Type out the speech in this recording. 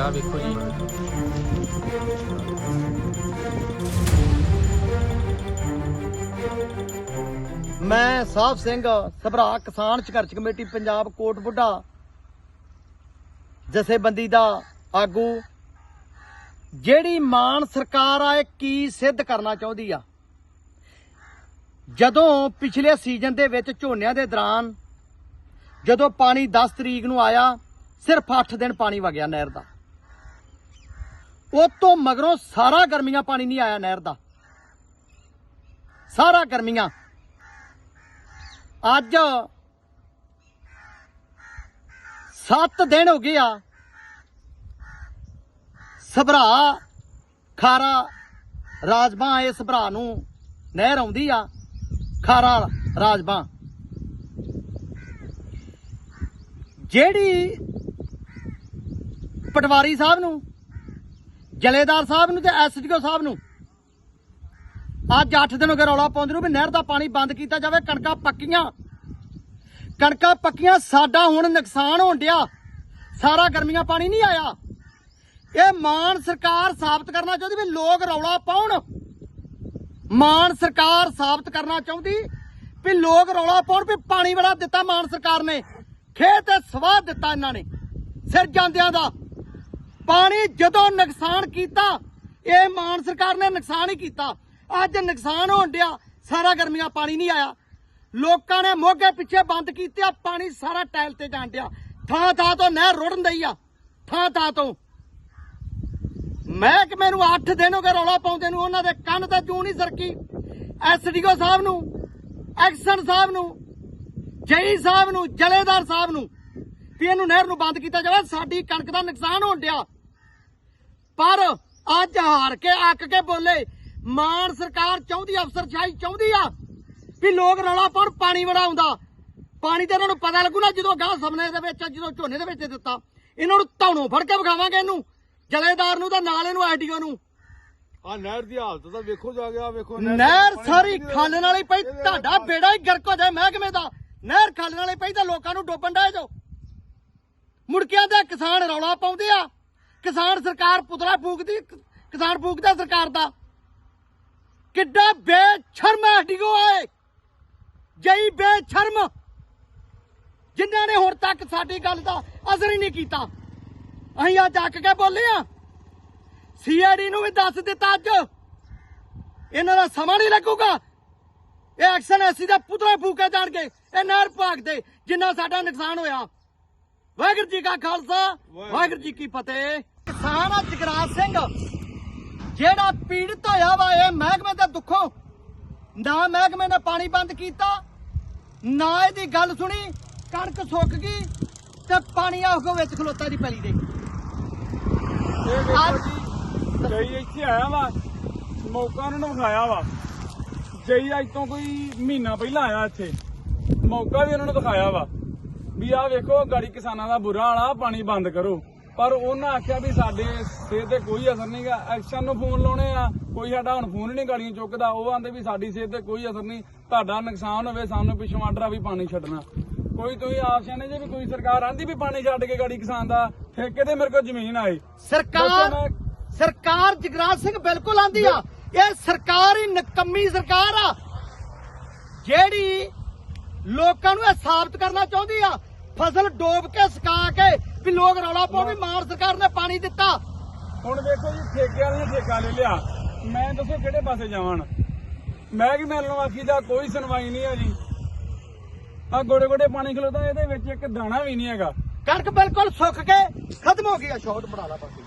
ਆ ਵੇਖੋ ਜੀ। ਮੈਂ ਸਾਹਿਬ ਸਿੰਘ, ਸਭਰਾ ਕਿਸਾਨ ਸੰਘਰਸ਼ ਕਮੇਟੀ, ਪੰਜਾਬ ਕੋਟ ਬੁੱਢਾ। ਜਥੇਬੰਦੀ ਦਾ ਆਗੂ। ਜਿਹੜੀ ਮਾਨ ਸਰਕਾਰ ਆ, ਇਹ ਕੀ ਸਿੱਧ ਕਰਨਾ ਚਾਹੁੰਦੀ ਆ? ਜਦੋਂ ਪਿਛਲੇ ਸੀਜ਼ਨ ਦੇ ਵਿੱਚ ਝੋਨਿਆਂ ਦੇ ਦੌਰਾਨ, ਜਦੋਂ ਪਾਣੀ 10 ਤਰੀਕ ਨੂੰ ਆਇਆ, ਸਿਰਫ 8 ਦਿਨ ਪਾਣੀ ਵਗਿਆ ਨਹਿਰ ਦਾ। ਉਹ ਤੋਂ ਮਗਰੋਂ ਸਾਰਾ ਗਰਮੀਆਂ ਪਾਣੀ ਨਹੀਂ ਆਇਆ ਨਹਿਰ ਦਾ। ਸਾਰਾ ਗਰਮੀਆਂ। ਅੱਜ 7 ਦਿਨ ਹੋ ਗਏ ਆ। ਸਭਰਾ ਖਾਰਾ ਰਾਜਬਾਂ, ਇਸ ਭਰਾ ਨੂੰ ਨਹਿਰ ਆਉਂਦੀ ਆ, ਖਾਰਾ ਰਾਜਬਾਂ। ਜਿਹੜੀ ਪਟਵਾਰੀ ਸਾਹਿਬ ਨੂੰ ਜਲੇਦਾਰ ਸਾਹਿਬ ਨੂੰ ਤੇ ਐਸਡੀਓ ਸਾਹਿਬ ਨੂੰ। ਅੱਜ 8 ਦਿਨ ਹੋ ਗਏ ਰੌਲਾ ਪਾਉਂਦੇ ਨੂੰ ਵੀ ਨਹਿਰ ਦਾ ਪਾਣੀ ਬੰਦ ਕੀਤਾ ਜਾਵੇ, ਕਣਕਾਂ ਪੱਕੀਆਂ। ਕਣਕਾਂ ਪੱਕੀਆਂ, ਸਾਡਾ ਹੁਣ ਨੁਕਸਾਨ ਹੋਣ ਡਿਆ। ਸਾਰਾ ਗਰਮੀਆਂ ਪਾਣੀ ਨਹੀਂ ਆਇਆ। ਇਹ ਮਾਨ ਸਰਕਾਰ ਸਾਬਤ ਕਰਨਾ ਚਾਹੁੰਦੀ ਵੀ ਲੋਕ ਰੌਲਾ ਪਾਉਣ। ਮਾਨ ਸਰਕਾਰ ਸਾਬਤ ਕਰਨਾ ਚਾਹੁੰਦੀ ਵੀ ਲੋਕ ਰੌਲਾ ਪਾਉਣ ਵੀ ਪਾਣੀ ਬੜਾ ਦਿੱਤਾ ਮਾਨ ਸਰਕਾਰ ਨੇ। ਖੇਤ ਤੇ ਸਵਾਹ ਦਿੱਤਾ ਇਹਨਾਂ ਨੇ। ਸਿਰ ਜਾਂਦਿਆਂ ਦਾ। ਪਾਣੀ ਜਦੋਂ ਨੁਕਸਾਨ ਕੀਤਾ, ਇਹ ਮਾਨ ਸਰਕਾਰ ਨੇ ਨੁਕਸਾਨ ਹੀ ਕੀਤਾ। ਅੱਜ ਨੁਕਸਾਨ ਹੋਣ ਡਿਆ, ਸਾਰਾ ਗਰਮੀਆਂ ਪਾਣੀ ਨਹੀਂ ਆਇਆ। ਲੋਕਾਂ ਨੇ ਮੋਗੇ ਪਿੱਛੇ ਬੰਦ ਕੀਤੇ ਆ, ਪਾਣੀ ਸਾਰਾ ਟਾਇਲ ਤੇ ਜਾਣ ਡਿਆ। ਥਾਂ ਥਾਂ ਤੋਂ ਨਹਿਰ ਰੁੜਨ ਦਈ ਆ, ਥਾਂ ਥਾਂ ਤੋਂ। ਮਹਿਕਮੇ ਨੂੰ ਮੈਨੂੰ 8 ਦਿਨ ਹੋ ਗਏ ਰੌਲਾ ਪਾਉਂਦੇ ਨੂੰ, ਉਹਨਾਂ ਦੇ ਕੰਨ ਤੇ ਜੂ ਨਹੀਂ ਸਰਕੀ। ਐਸਡੀਓ ਸਾਹਿਬ ਨੂੰ, ਐਕਸ਼ਨ ਸਾਹਿਬ ਨੂੰ, ਜਈ ਸਾਹਿਬ ਨੂੰ, ਜਲੇਦਾਰ ਸਾਹਿਬ ਨੂੰ ਵੀ ਇਹਨੂੰ ਨਹਿਰ ਨੂੰ ਬੰਦ ਕੀਤਾ ਜਾਵੇ ਸਾਡੀ ਕਣਕ ਦਾ ਨੁਕਸਾਨ ਹੋਣ ਡਿਆ। ਪਰ ਅੱਜ ਹਾਰ ਕੇ ਅੱਕ ਕੇ ਬੋਲੇ ਮਾਨ ਸਰਕਾਰ ਚਾਹੁੰਦੀ ਅਫਸਰਸ਼ਾਹੀ ਚਾਹੁੰਦੀ ਆ ਵੀ ਲੋਕ ਰੌਲਾ ਪਾਉਣ ਪਾਣੀ ਬੜਾ ਆਉਂਦਾ ਪਾਣੀ ਤੇ ਇਹਨਾਂ ਨੂੰ ਪਤਾ ਲੱਗੂ ਨਾ ਜਦੋਂ ਗਾਂ ਸਮਨੇ ਦੇ ਵਿੱਚ ਜਦੋਂ ਝੋਨੇ ਦੇ ਵਿੱਚ ਦਿੱਤਾ। ਇਹਨਾਂ ਨੂੰ ਧੌਣੋਂ ਫੜ ਕੇ ਵਿਖਾਵਾਂਗੇ ਇਹਨੂੰ ਜਲੇਦਾਰ ਨੂੰ ਤਾਂ ਨਾਲ ਇਹਨੂੰ ਐਡੀਓ ਨੂੰ। ਆ ਨਹਿਰ ਦੀ ਹਾਲਤ ਤਾਂ ਵੇਖੋ ਜਾ ਗਿਆ ਵੇਖੋ ਨਹਿਰ ਸਾਰੀ ਖਾਲਣ ਵਾਲੀ ਪਈ ਤੁਹਾਡਾ ਬੇੜਾ ਹੀ ਗਰਕ ਹੋ ਜਾਏ ਮਹਿਕਮੇ ਦਾ। ਨਹਿਰ ਖਾਲਣ ਵਾਲੀ ਪਈ ਤਾਂ ਲੋਕਾਂ ਨੂੰ ਡੋਬਣ ਡਾਏ ਜੋ। ਮੁੜਕਿਆਂ ਦੇ ਕਿਸਾਨ ਰੌਲਾ ਪਾਉਂਦੇ ਆ। ਕਿਸਾਨ ਸਰਕਾਰ ਪੁਤਲਾ ਫੂਕਦੀ, ਕਿਸਾਨ ਫੂਕਦਾ ਸਰਕਾਰ ਦਾ। ਕਿੱਡਾ ਬੇਸ਼ਰਮ ਐਡੀਓ ਆਏ। ਜਈ ਬੇਸ਼ਰਮ। ਜਿਨ੍ਹਾਂ ਨੇ ਹੁਣ ਤੱਕ ਸਾਡੀ ਗੱਲ ਦਾ ਅਸਰ ਹੀ ਨਹੀਂ ਕੀਤਾ। ਅਸੀਂ ਅੱਜ ਅੱਕ ਕੇ ਬੋਲੇ ਆ। ਸੀਆਈਡੀ ਨੂੰ ਵੀ ਦੱਸ ਦਿੱਤਾ ਅੱਜ। ਇਹਨਾਂ ਦਾ ਸਮਾਂ ਨਹੀਂ ਲੱਗੂਗਾ। ਇਹ ਐਕਸ਼ਨ ਐਸੀ ਦਾ ਪੁਤਲੇ ਫੂਕੇ ਜਾਣਗੇ। ਇਹ ਨਹਿਰ ਭਾਗ ਦੇ ਜਿੰਨਾ ਸਾਡਾ ਨੁਕਸਾਨ ਹੋਇਆ। ਵਾਹਿਗੁਰੂ ਜੀ ਕਾ ਖਾਲਸਾ ਵਾਹਿਗੁਰੂ ਜੀ ਕੀ ਫਤਿਹ। ਕਿਸਾਨ ਆ ਜਗਰਾਜ ਸਿੰਘ ਜਿਹੜਾ ਪੀੜਤ ਹੋਇਆ ਵਾ ਇਹ ਮਹਿਕਮੇ ਦੇ ਦੁੱਖੋਂ ਨਾ ਮਹਿਕਮੇ ਨੇ ਪਾਣੀ ਬੰਦ ਕੀਤਾ ਨਾ ਇਹਦੀ ਗੱਲ ਸੁਣੀ ਕਣਕ ਸੁੱਕ ਗਈ ਤੇ ਪਾਣੀ ਆਹੋ ਵਿੱਚ ਖਲੋਤਾ ਦੀ ਪੈਲੀ ਦੇ। ਇਹ ਵੇਖੋ ਜੀ ਜਈ ਇੱਥੇ ਆਇਆ ਵਾ ਮੌਕਾ ਉਹਨਾਂ ਨੂੰ ਵਿਖਾਇਆ ਵਾ। ਜਈ ਅੱਜ ਤੋਂ ਕੋਈ ਮਹੀਨਾ ਪਹਿਲਾਂ ਆਇਆ ਇੱਥੇ ਮੌਕਾ ਵੀ ਉਹਨਾਂ ਨੂੰ ਦਿਖਾਇਆ ਵਾ। ਵੀ ਆਹ ਵੇਖੋ ਗਾੜੀ ਕਿਸਾਨਾਂ ਦਾ ਬੁਰਾ ਹਾਲਾ ਪਾਣੀ ਬੰਦ ਕਰੋ। ਪਰ ਉਹਨਾਂ ਆਖਿਆ ਵੀ ਸਾਡੇ ਸਿਹਤ ਤੇ ਕੋਈ ਅਸਰ ਨਹੀਂਗਾ ਐਕਸ਼ਨ ਨੂੰ ਫੋਨ ਲਾਉਣੇ ਆ ਕੋਈ ਸਾਡਾ ਹੁਣ ਫੋਨ ਹੀ ਨਹੀਂ ਗਾੜੀਆਂ ਚੁੱਕਦਾ। ਉਹ ਆਂਦੇ ਵੀ ਸਾਡੀ ਸਿਹਤ ਤੇ ਕੋਈ ਅਸਰ ਨਹੀਂ। ਤੁਹਾਡਾ ਨੁਕਸਾਨ ਹੋਵੇ ਸਾਨੂੰ ਪਿੱਛੋਂ ਆਰਡਰ ਆ ਵੀ ਪਾਣੀ ਛੱਡਣਾ। ਕੋਈ ਤੁਸੀਂ ਆਸ਼ਾ ਨੇ ਜੇ ਵੀ ਕੋਈ ਸਰਕਾਰ ਆਂਦੀ ਵੀ ਪਾਣੀ ਛੱਡ ਕੇ ਗਾੜੀ ਕਿਸਾਨ ਦਾ ਠੇਕੇ ਤੇ ਮੇਰੇ ਕੋਲ ਜ਼ਮੀਨ ਆਏ। ਸਰਕਾਰ ਸਰਕਾਰ ਜਗਰਾਜ ਸਿੰਘ ਬਿਲਕੁਲ ਆਂਦੀ ਆ। ਇਹ ਸਰਕਾਰ ਹੀ ਨਕੰਮੀ ਸਰਕਾਰ ਆ। ਜਿਹੜੀ ਲੋਕਾਂ ਨੂੰ ਇਹ ਸਾਬਤ ਕਰਨਾ ਚਾਹੁੰਦੀ ਆ ਫਸਲ ਡੋਬ ਕੇ ਸੁਕਾ ਕੇ ਵੀ ਲੋਕ ਰੌਲਾ ਪਾਉਣ ਵੀ ਮਾਰ ਸਰਕਾਰ ਨੇ ਪਾਣੀ ਦਿੱਤਾ। ਹੁਣ ਵੇਖੋ ਜੀ ਠੇਕੇ ਵਾਲੇ ਨੇ ਠੇਕਾ ਲੈ ਲਿਆ। ਮੈਂ ਦੱਸੋ ਕਿਹੜੇ ਪਾਸੇ ਜਾਵਾਂ ਮੈਂ ਕਿ ਮੈਨੂੰ ਆਖੀ ਦਾ ਕੋਈ ਸੁਣਵਾਈ ਨਹੀਂ ਹੈ ਜੀ। ਆ ਗੋੜੇ ਗੋੜੇ ਪਾਣੀ ਖਲੋਤਾ ਇਹਦੇ ਵਿੱਚ ਇੱਕ ਦਾਣਾ ਵੀ ਨਹੀਂ ਹੈਗਾ। ਕਣਕ ਬਿਲਕੁਲ ਸੁੱਕ ਕੇ ਖਤਮ ਹੋ ਗਈ ਆ ਸ਼ਾਰਟ ਬਣਾ ਲਾ ਬਸ।